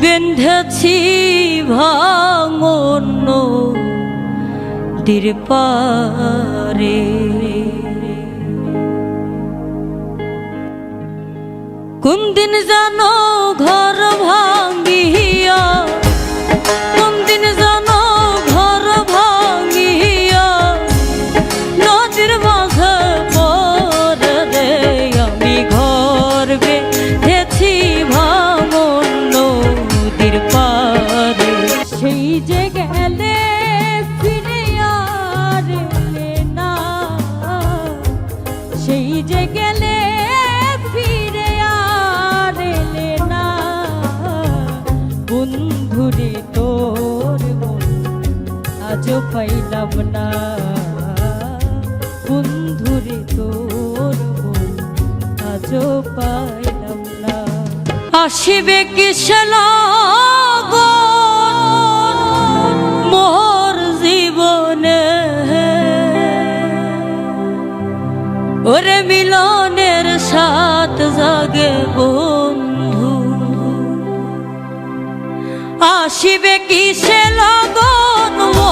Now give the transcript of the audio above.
বেঁধেছি ভাঙন নদীর কোন দিন জানো ঘর ভাঙ সেই যে গেলে ফিরে আর না। সেই যে গেলে ফিরে আর না। বন্ধুরে তোর আজও পাইলাম না। বন্ধুরে তোর আজও পাইলাম না। আসিবে কিসেল ওরে মিলনের সাত জাগে বন্ধু। আসিবে কি সে লগন? ও